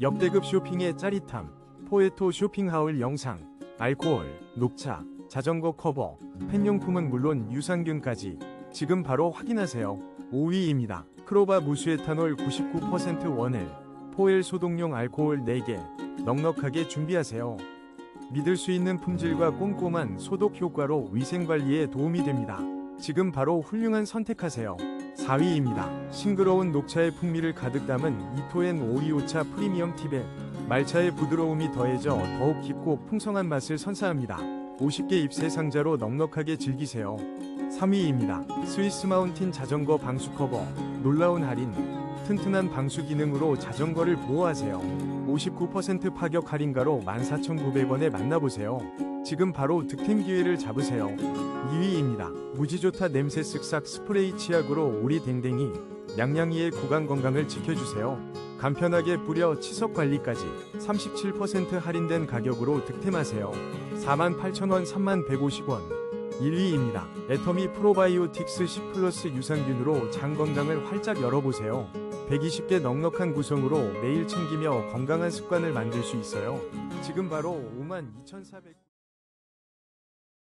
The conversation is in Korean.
역대급 쇼핑의 짜릿함, 포에토 쇼핑하울 영상, 알코올, 녹차, 자전거 커버, 펜용품은 물론 유산균까지 지금 바로 확인하세요. 5위입니다. 크로바 무수에탄올 99% 원을 포엘 소독용 알코올 4개 넉넉하게 준비하세요. 믿을 수 있는 품질과 꼼꼼한 소독 효과로 위생관리에 도움이 됩니다. 지금 바로 훌륭한 선택하세요. 4위입니다. 싱그러운 녹차의 풍미를 가득 담은 이토엔 오리오차 프리미엄 티벳. 말차의 부드러움이 더해져 더욱 깊고 풍성한 맛을 선사합니다. 50개 잎새 상자로 넉넉하게 즐기세요. 3위입니다. 스위스 마운틴 자전거 방수 커버. 놀라운 할인. 튼튼한 방수 기능으로 자전거를 보호하세요. 59% 파격 할인가로 14,900원에 만나보세요. 지금 바로 득템 기회를 잡으세요. 2위입니다. 무지 좋다 냄새 쓱싹 스프레이 치약으로 우리 댕댕이 냥냥이의 구강 건강을 지켜주세요. 간편하게 뿌려 치석 관리까지 37% 할인된 가격으로 득템하세요. 48,000원 3150원 1위입니다. 애터미 프로바이오틱스 10 플러스 유산균으로 장 건강을 활짝 열어보세요. 120개 넉넉한 구성으로 매일 챙기며 건강한 습관을 만들 수 있어요. 지금 바로 52,400